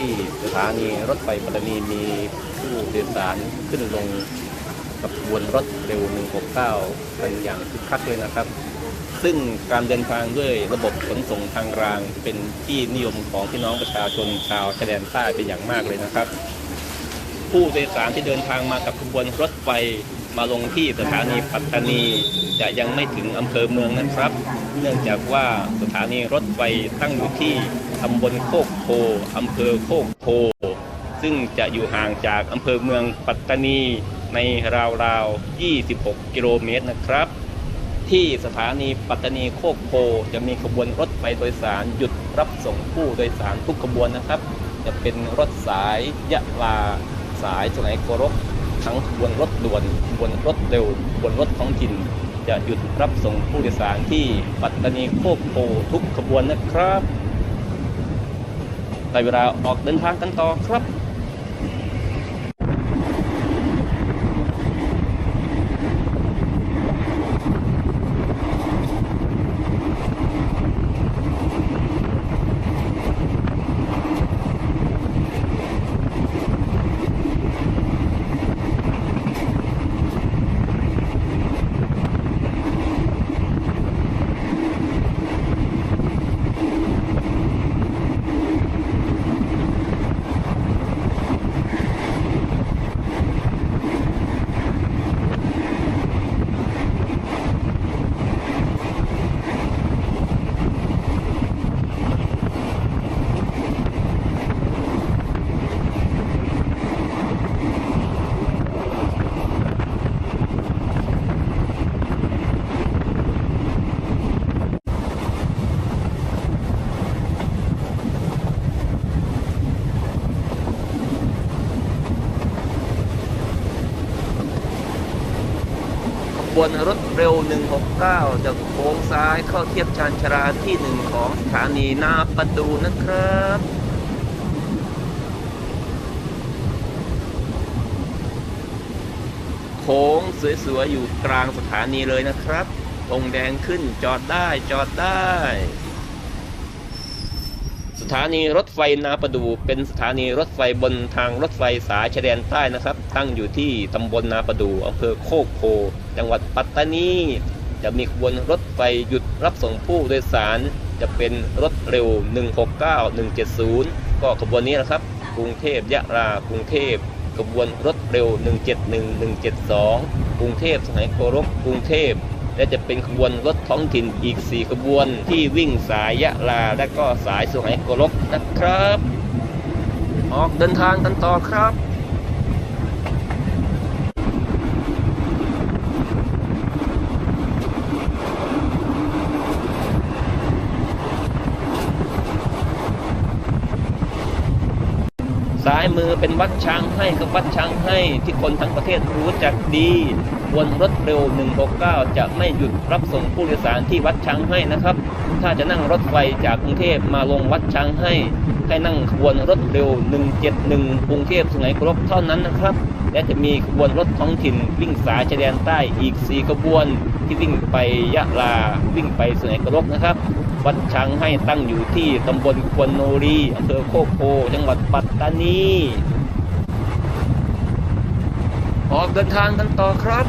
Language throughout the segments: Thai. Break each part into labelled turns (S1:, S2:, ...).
S1: ที่สถานีรถไฟปัตตานีมีผู้โดยสารขึ้นลงกับขบวนรถเร็ว 169กันอย่างคึกคักเลยนะครับ ซึ่งการเดินทางด้วยระบบขนส่งทางรางเป็นที่นิยมของพี่น้องประชาชนชาวชายแดนใต้เป็นอย่างมากเลยนะครับ ผู้โดยสารที่เดินทางมากับขบวนรถไฟมาลงที่สถานีปัตตานีจะยังไม่ถึงอำเภอเมืองนะครับ เนื่องจากว่าสถานีรถไฟตั้งอยู่ที่ ตำบลโคกโพอำเภอโคกโพ ซึ่งจะอยู่ห่างจากอำเภอเมืองปัตตานีในราวๆ 26 กิโลเมตรนะครับ ที่สถานีปัตตานีโคกโพจะมีขบวนรถไฟโดยสารหยุดรับส่งผู้โดยสารทุกขบวนนะครับ จะเป็นรถสายยะลาสายสุไหงโกรกทั้งขบวนรถด่วนขบวนรถเร็วขบวนรถท้องถิ่นจะหยุดรับส่งผู้โดยสารที่ปัตตานีโคกโพทุกขบวนนะครับ តែវារ៉ាអត់ដឹងថាកាន់តគ្រប់ วนรถเร็ว 169จะโค้งซ้ายเข้าเทียบชานชราที่หนึ่งของสถานีนาประตูนะครับโค้งสวยๆอยู่กลางสถานีเลยนะครับธงแดงขึ้นจอดได้จอดได้ สถานีรถไฟนาประดูเป็นสถานีรถไฟบนทางรถไฟสายชายแดนใต้นะครับ ตั้งอยู่ที่ตำบลนาประดูอำเภอโคกโพ จังหวัดปัตตานี จะมีขบวนรถไฟหยุดรับส่งผู้โดยสาร จะเป็นรถเร็ว 169 170 ก็ขบวนนี้นะครับ กรุงเทพยะลากรุงเทพขบวนรถเร็ว 171 172 กรุงเทพสมัยโกรกกรุงเทพ และจะเป็นขบวนรถท้องถิ่นอีก 4 ขบวนที่วิ่งสายยะลา และก็สายสุไหงโกลกนะครับ ออกเดินทางกันต่อครับายมือเป็นวัดช้างให้กับวัดช้างให้ที่คนทั้งประเทศรู้จักดีบวนรถเร็ว 169 จะไม่หยุดรับส่งผู้โดยสารที่วัดช้างให้นะครับ ถ้าจะนั่งรถไฟจากกรุงเทพมาลงวัดช้างให้ให้นั่งขบวนรถเร็ว 171 กรุงเทพสุไหงโกลกเท่านั้นนะครับ และจะมีขบวนรถท้องถิ่นวิ่งสายชายแดนใต้อีก 4 ขบวน ที่วิ่งไปยะลาวิ่งไปสุไหงโกลกนะครับ วัดช้างให้ตั้งอยู่ที่ตำบลควนโนรีอำเภอโคกโพจังหวัดปัตตานีออกเดินทางกันต่อครับ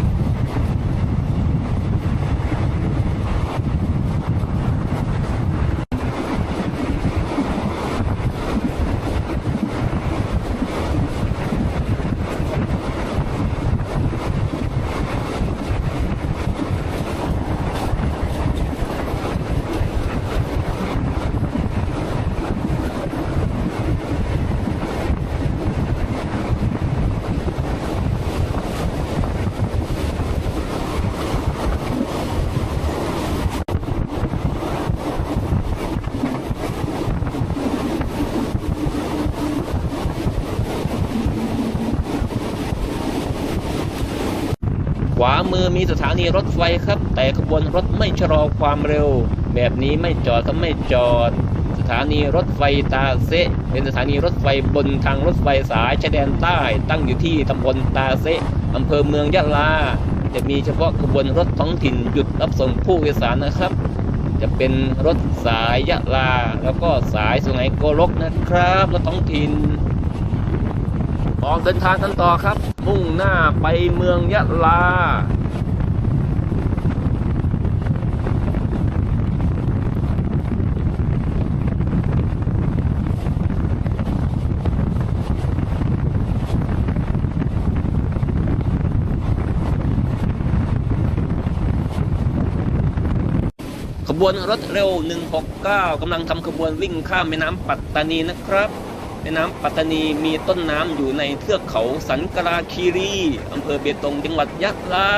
S1: ข วามือมีสถานีรถไฟครับ แต่ขบวนรถไม่ชะลอความเร็ว แบบนี้ไม่จอดก็ไม่จอด สถานีรถไฟตาเซเป็นสถานีรถไฟบนทางรถไฟสายชายแดนใต้ ตั้งอยู่ที่ตำบลตาเซอำเภอเมืองยะลา จะมีเฉพาะขบวนรถท้องถิ่นหยุดรับส่งผู้โดยสารนะครับ จะเป็นรถสายยะลา แล้วก็สายสุไหงโกลกนะครับรถท้องถิ่น ออกเดินทางกันต่อครับ มุ่งหน้าไปเมืองยะลา ขบวนรถเร็ว 169กำลังทำขบวนวิ่งข้ามแม่น้ำปัตตานีนะครับ แม่น้ำปัตตานีมีต้นน้ำอยู่ในเทือกเขาสันกราคีรีอำเภอเบตงจังหวัดยะลา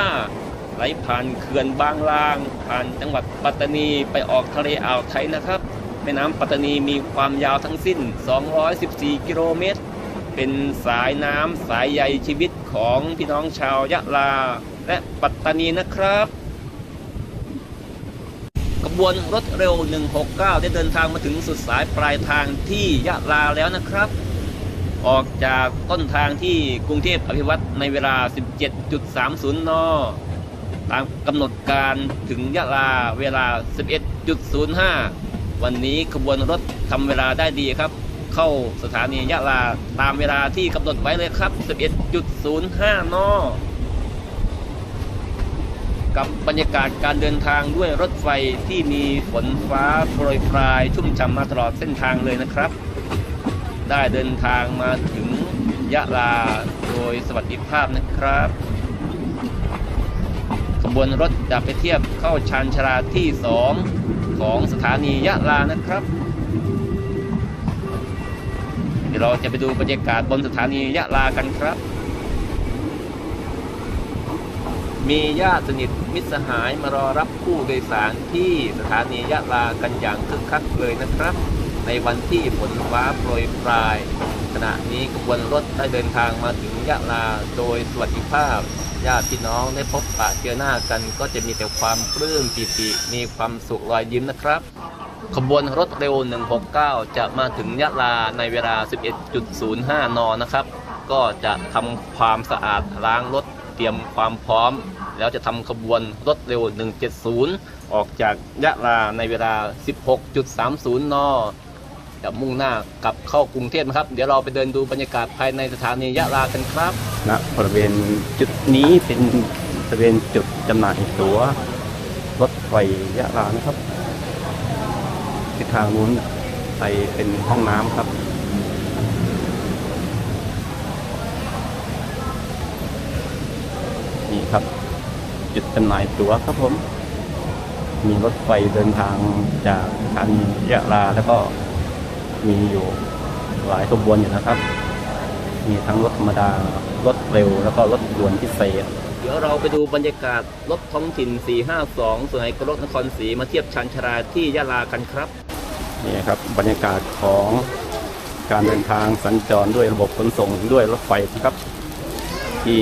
S1: ไหลผ่านเขื่อนบางลาง ผ่านจังหวัดปัตตานีไปออกทะเลอ่าวไทยนะครับ แม่น้ำปัตตานีมีความยาวทั้งสิ้น 214 กิโลเมตร เป็นสายน้ำสายใยชีวิตของพี่น้องชาวยะลา และปัตตานีนะครับ ขบวนรถเร็ว 169 ได้เดินทางมาถึงสุดสายปลายทางที่ยะลาแล้วนะครับ ออกจากต้นทางที่กรุงเทพอภิวัตในเวลา 17.30 น ตามกำหนดการถึงยะลาเวลา 11.05 วันนี้ขบวนรถทำเวลาได้ดีครับ เข้าสถานียะลาตามเวลาที่กำหนดไว้เลยครับ 11.05 น กับบรรยากาศการเดินทางด้วยรถไฟที่มีฝนฟ้าโปรยปลายชุ่มฉ่ำมาตลอดเส้นทางเลยนะครับ ได้เดินทางมาถึงยะลาโดยสวัสดิภาพนะครับขบวนรถจะไปเทียบเข้าชานชาลาที่ 2 ของสถานียะลานะครับ เดี๋ยวเราจะไปดูบรรยากาศบนสถานียะลากันครับ มีญาติสนิทมิตรสหายมารอรับผู้โดยสารที่สถานียะลากันอย่างคึกคักเลยนะครับ ในวันที่ฝนฟ้าโปรยปลาย ขณะนี้ขบวนรถได้เดินทางมาถึงยะลาโดยสวัสดิภาพญาติพี่น้องได้พบปะเจอหน้ากันก็จะมีแต่ความปลื้มปิติมีความสุขรอยยิ้มนะครับ ขบวนรถเร็ว 169 จะมาถึงยะลาในเวลา 11.05 น นะครับ ก็จะทำความสะอาดล้างรถ เตรียมความพร้อม แล้วจะทำขบวนรถเร็ว 170 ออกจากยะลาในเวลา 16.30 น จะมุ่งหน้ากลับเข้ากรุงเทพนะครับ เดี๋ยวเราไปเดินดูบรรยากาศภายในสถานียะลากันครับ
S2: ณบริเวณจุดนี้เป็นบริเวณจุดจำหน่ายตั๋วรถไฟยะลานะครับทิศทางนู้นไปเป็นห้องน้ำครับ นี่ ครับ จุดจำหน่ายตั๋วครับผม มีรถไฟเดินทางจากสถานียะลาแล้วก็มีอยู่หลายขบวนอยู่นะครับ มีทั้งรถธรรมดารถเร็วแล้วก็รถด่วนพิเศษ
S1: เดี๋ยวเราไปดูบรรยากาศรถท้องถิ่น 452สมัยกรถนครศรีมาเทียบชันชาราที่ยะลากันครับ
S2: นี่ครับบรรยากาศของการเดินทางสัญจรด้วยระบบขนส่งด้วยรถไฟนะครับ ที่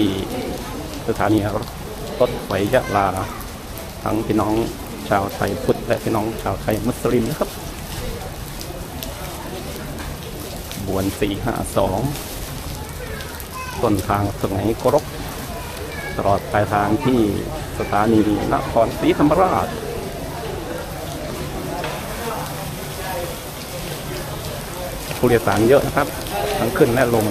S2: สถานีรถไฟยะลา ทั้งพี่น้องชาวไทยพุทธและพี่น้องชาวไทยมุสลิมนะครับ บวน452ต้นทางสมัยกรกตลอดปลายทางที่สถานีนครศรีธรรมราชผู้โดยสารเยอะนะครับ ทั้งขึ้นและลง